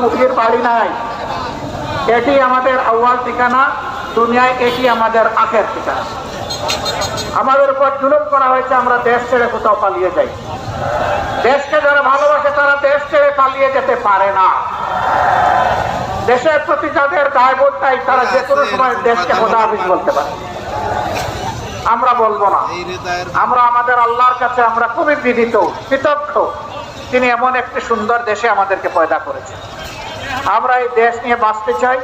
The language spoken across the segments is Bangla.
মুখির বাড়ি নাই। এটি আমাদের আউয়াল ঠিকানা দুনিয়ায় এটি আমাদের আখের ঠিকানা। আমাদের উপর জুলুম করা হয়েছে আমরা দেশ ছেড়ে কোথাও পালিয়ে যাই। দেশকে যারা ভালোবাসে তারা দেশ ছেড়ে পালিয়ে যেতে পারে না। দেশের প্রতি যাদের দায়বোধ তাই তারা যে কোনো সময় দেশকে খোদা বলতে পারে। আমরা বলব না। আমরা আমাদের আল্লাহর কাছে আমরা খুবই বিদিত কৃতজ্ঞ। তিনি এমন একটি সুন্দর দেশে আমাদেরকে পয়দা করেছেন। আমরা এই দেশ নিয়ে বাঁচতে চাই,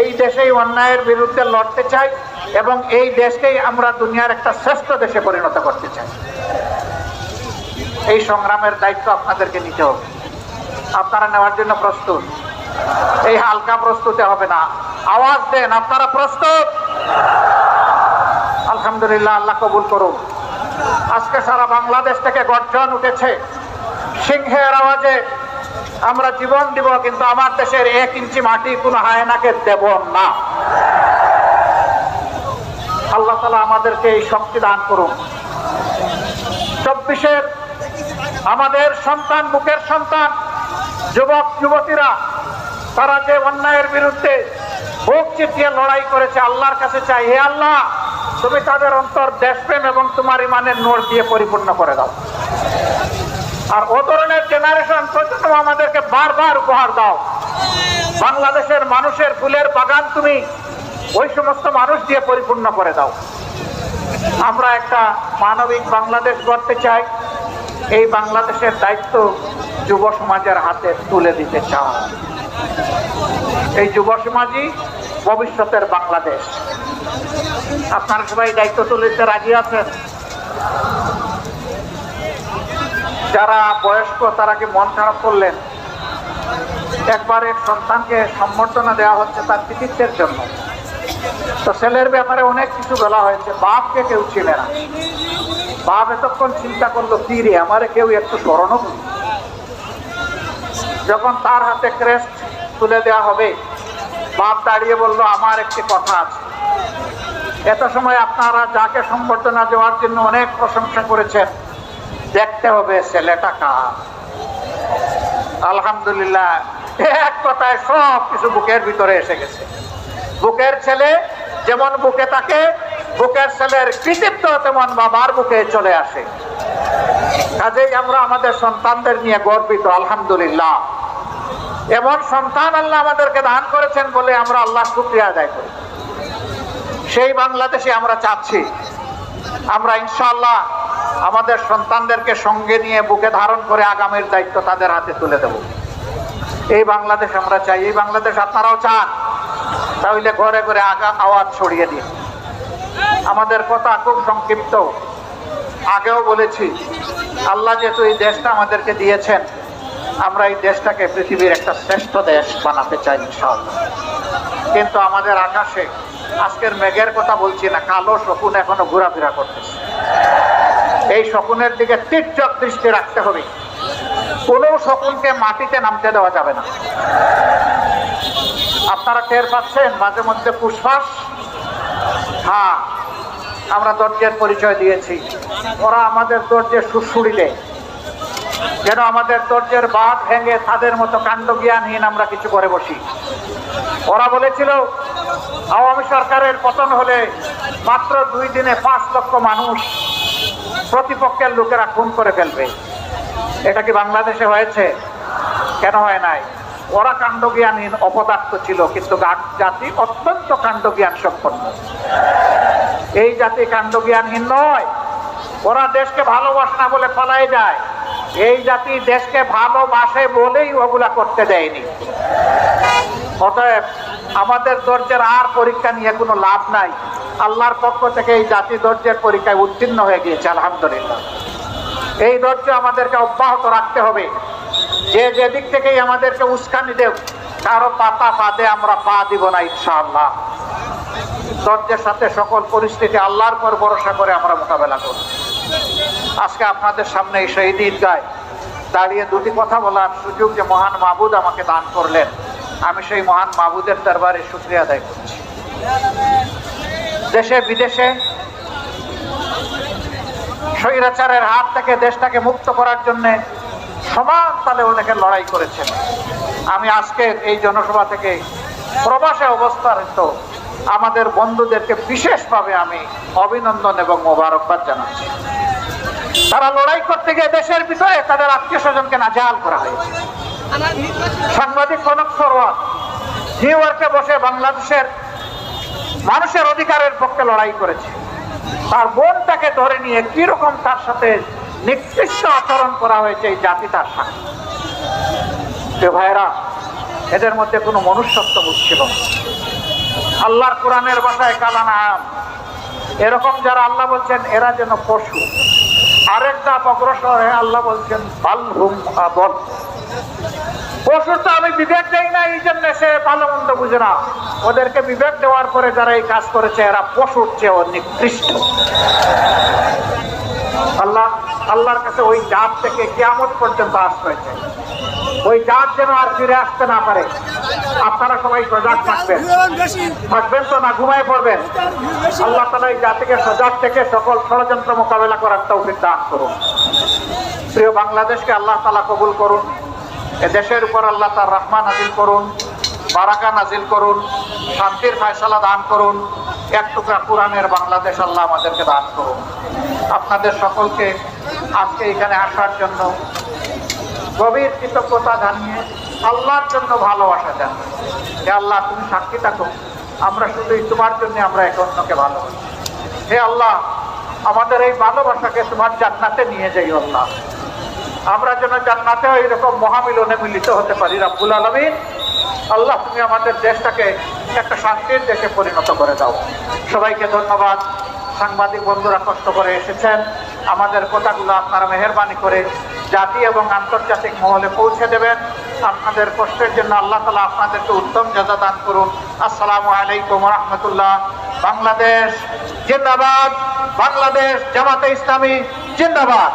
এই দেশেই অন্যায়ের বিরুদ্ধে লড়তে চাই এবং এই দেশকেই আমরা দুনিয়ার একটা শ্রেষ্ঠ দেশে পরিণত করতে চাই। এই সংগ্রামের দায়িত্ব আপনাদেরকে নিতে হবে। আপনারা নেওয়ার জন্য প্রস্তুত। এই হালকা প্রস্তুতে হবে না। আওয়াজ দেন, আপনারা প্রস্তুত? আলহামদুলিল্লাহ, আল্লাহ কবুল করুন। আজকে সারা বাংলাদেশ থেকে গর্জন উঠেছে। সিংহের আওয়াজে আমরা জীবন দিব, কিন্তু আমার দেশের এক ইঞ্চি মাটি কোনো হায়নাকে দেব না। আল্লাহ তালা আমাদেরকে এই শক্তি দান করুন। চব্বিশের আমাদের সন্তান, মুখের সন্তান, যুবক, যুবতীরা, তারা যে অন্যায়ের বিরুদ্ধে বুক চিপিয়ে লড়াই করেছে, আল্লাহর কাছে চাই। হে আল্লাহ, তুমি তাদের অন্তর দেশপ্রেম এবং তোমার ইমানের নোট দিয়ে পরিপূর্ণ করে দাও। আর ও ধরনের জেনারেশন প্রজন্ম আমাদেরকে বারবার উপহার দাও। বাংলাদেশের মানুষের ফুলের বাগান তুমি ওই সমস্ত মানুষ দিয়ে পরিপূর্ণ করে দাও। আমরা একটা মানবিক বাংলাদেশ গড়তে চাই। এই বাংলাদেশের দায়িত্ব যুব সমাজের হাতে তুলে দিতে চাও। এই যুব সমাজই ভবিষ্যতের বাংলাদেশ। আপনারা সবাই দায়িত্ব তুলে দিতে রাজি আছেন? যারা বয়স্ক, তারা কি মন খারাপ করলেন? একবার এক সন্তানকে সম্বর্ধনা দেওয়া হচ্ছে তার কৃতিত্বের জন্য। তো ছেলের ব্যাপারে অনেক কিছু বলা হয়েছে, বাপকে কেউ ছিল না। বাপ এতক্ষণ চিন্তা করল, কি রে, আমারে কেউ একটু স্মরণও যখন তার হাতে ক্রেস্ট তুলে দেওয়া হবে, বাপ দাঁড়িয়ে বলল, আমার একটি কথা আছে। এত সময় আপনারা যাকে সম্বর্ধনা দেওয়ার জন্য অনেক প্রশংসা করেছেন দেখতে হবে ছেলেটা কার। আলহামদুলিল্লাহ, এক কথায় সব কিছু বুকের ভিতরে এসে গেছে। বুকের ছেলে যেমন বুকে থাকে, বুকের ছেলের কৃতিত্ব তেমন বাবার বুকে চলে আসে। কাজেই আমরা আমাদের সন্তানদের নিয়ে গর্বিত, আলহামদুলিল্লাহ। এমন সন্তান আল্লাহ আমাদেরকে দান করেছেন বলে আমরা আল্লাহ শুক্রিয়া আদায় করি। সেই বাংলাদেশে আমরা চাচ্ছি। আমরা ইনশাআল্লাহ আমাদের সন্তানদেরকে সঙ্গে নিয়ে বুকে ধারণ করে আগামীর দায়িত্ব তাদের হাতে তুলে দেব। এই বাংলাদেশ আমরা চাই, এই বাংলাদেশ আপনারাও চান। তাহলে ঘরে ঘরে আগা আওয়াজ ছড়িয়ে দিন। আমাদের কথা খুব সংক্ষিপ্ত। আগেও বলেছি, আল্লাহ যেহেতু এই দেশটা আমাদেরকে দিয়েছেন, আমরা এই দেশটাকে পৃথিবীর একটা শ্রেষ্ঠ দেশ বানাতে চাই ইনশাআল্লাহ। কিন্তু আমাদের আকাশে আজকের মেঘের কথা বলছি না, কালো শকুন এখনও ঘোরাফেরা করতেছে। এই শকুনের দিকে তীর্যক দৃষ্টি রাখতে হবে। কোনো শকুনকে মাটিতে নামতে দেওয়া যাবে না। আপনারা টের পাচ্ছেন, মাঝে মধ্যে পুষ্পাস হ্যাঁ আমরা দর্জের পরিচয় দিয়েছি। ওরা আমাদের দর্জে সুশুড়ি দেয়। যেন আমাদের দর্জের বাদ ভেঙে তাদের মতো কাণ্ড জ্ঞানহীন আমরা কিছু করে বসি। ওরা বলেছিল, আওয়ামী সরকারের পতন হলে মাত্র দুই দিনে পাঁচ লক্ষ মানুষ প্রতিপক্ষের লোকেরা খুন করে ফেলবে। এটা কি বাংলাদেশে হয়েছে? কেন হয় নাই? ওরা কাণ্ডজ্ঞানহীন অপদার্থ ছিল, কিন্তু জাতি অত্যন্ত কাণ্ডজ্ঞান সম্পন্ন এই জাতি কাণ্ডজ্ঞানহীন নয়। ওরা দেশকে ভালোবাসে না বলে পালাই যায়। এই জাতি দেশকে ভালোবাসে বলেই ওগুলা করতে দেয়নি। অতএব আমাদের দর্জের আর পরীক্ষা নিয়ে কোনো লাভ নাই। আল্লাহর পক্ষ থেকে এই জাতি দর্জের পরীক্ষায় উত্তীর্ণ হয়ে গিয়েছে, আলহামদুলিল্লাহ। এই ধৈর্য আমাদেরকে অব্যাহত রাখতে হবে। যে যেদিক থেকেই আমাদেরকে উস্কানি দেব কারও পাতা পাদে আমরা পা দিব না, ইনশাআল্লাহ। ধৈর্যের সাথে সকল পরিস্থিতি আল্লাহর পর ভরসা করে আমরা মোকাবেলা করব। আজকে আপনাদের সামনে এই শহীদ ঈদগায় দাঁড়িয়ে দুটি কথা বলার সুযোগ যে মহান মাহবুদ আমাকে দান করলেন। আমি সেই মহান মাহবুদের দরবারে শুক্রিয়া আদায় করছি। দেশে, বিদেশে স্বৈরাচারের হাত থেকে দেশটাকে মুক্ত করার জন্য সমান তালে অনেকে লড়াই করেছেন। আমি আজকে এই জনসভা থেকে প্রবাসে অবস্থানিত আমাদের বন্ধুদেরকে বিশেষভাবে আমি অভিনন্দন এবং মোবারকবাদ জানাচ্ছি। তারা লড়াই করতে গিয়ে দেশের ভিতরে তাদের আত্মীয় স্বজনকে নাজাল করা হয়েছে। সাংবাদিক কনক সরোয়ার নিউ ইয়র্কে বসে বাংলাদেশের মানুষের অধিকারের পক্ষে লড়াই করেছে। তার বোনটাকে ধরে নিয়ে কীরকম তার সাথে নিকৃষ্ট আচরণ করা হয়েছে এই জাতি তার সাথে? ভাইরা এদের মধ্যে কোনো মনুষ্যত্ব বুঝছিল আল্লাহর কোরআনের ভাষায় কালানাম এরকম যারা আল্লাহ বলছেন, এরা যেন পশু। আরেক ধাপ অগ্রসর হয়ে আল্লাহ বলছেন বালহুম বল। তো আমি বিবেক দেই না, এই জন্য সে ভালো মন্দ বুঝে না। ওদেরকে বিবেক দেওয়ার পরে যারা এই কাজ করেছে, এরা পশুর চেয়েও নিকৃষ্ট। আল্লাহ, আল্লাহর কাছে ওই জাত থেকে কিয়ামত পর্যন্ত আশ্রয় চাই। ওই জাত যেন আর ফিরে আসতে না পারে। আপনারা সবাই সজাগ থাকবেন। থাকবেন তো না, ঘুমায় পড়বেন। আল্লাহ তালা এই জাতিকে সজাগ থেকে সকল ষড়যন্ত্র মোকাবেলা করার তৌফিক দান করুন। প্রিয় বাংলাদেশকে আল্লাহ তালা কবুল করুন। এ দেশের উপর আল্লাহ তার রহমান নাজিল করুন, বারাকা নাজিল করুন, শান্তির ফায়সালা দান করুন, এক টুকরা কোরআনের বাংলাদেশ আল্লাহ আমাদেরকে দান করুন। আপনাদের সকলকে আজকে এখানে আসার জন্য গভীর কৃতজ্ঞতা জানিয়ে আল্লাহর জন্য ভালোবাসা দেন হে আল্লাহ, তুমি সাক্ষী থাকো, আমরা শুধুই তোমার জন্য আমরা এক অন্যকে ভালোবাসি। হে আল্লাহ, আমাদের এই ভালোবাসাকে তোমার জান্নাতে নিয়ে যাই আল্লাহ। আমরা যেন জান্নাতে এরকম মহামিলনে মিলিত হতে পারি, রাব্বুল আলমিন। আল্লাহ, তুমি আমাদের দেশটাকে একটা শান্তির দেশে পরিণত করে দাও। সবাইকে ধন্যবাদ। সাংবাদিক বন্ধুরা কষ্ট করে এসেছেন। আমাদের কথাগুলো আপনারা মেহরবানি করে জাতি এবং আন্তর্জাতিক মহলে পৌঁছে দেবেন। আপনাদের কষ্টের জন্য আল্লাহ তালা আপনাদেরকে উত্তম জাজা দান করুন। আসসালামু আলাইকুম রহমতুল্লাহ বাংলাদেশ জিন্দাবাদ। বাংলাদেশ জামাতে ইসলামী জিন্দাবাদ।